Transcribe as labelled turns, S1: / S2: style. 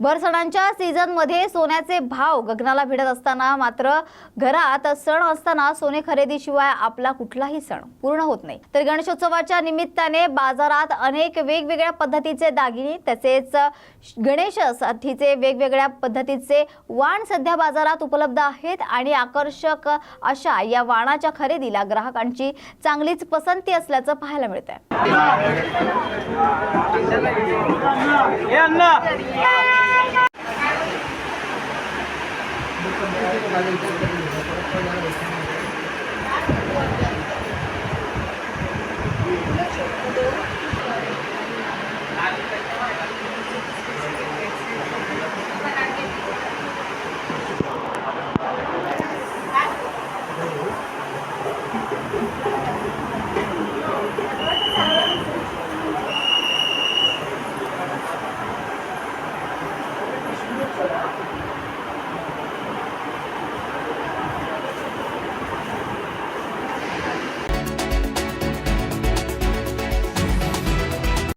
S1: भर सणांच्या सोन्याचे भाव गगनाला भिडत असताना मात्र घरात सण असताना सोने खरेदीशिवाय आपला कुठलाही सण पूर्ण होत नाही. तर गणेशोत्सवाच्या निमित्ताने बाजारात अनेक वेगवेगळ्या पद्धतीचे दागिने तसेच गणेशसाठीचे वेगवेगळ्या पद्धतीचे वाण सध्या बाजारात उपलब्ध आहेत आणि आकर्षक अशा या वाणाच्या खरेदीला ग्राहकांची चांगलीच पसंती असल्याचं पाहायला मिळत आहे
S2: 가지고 가지고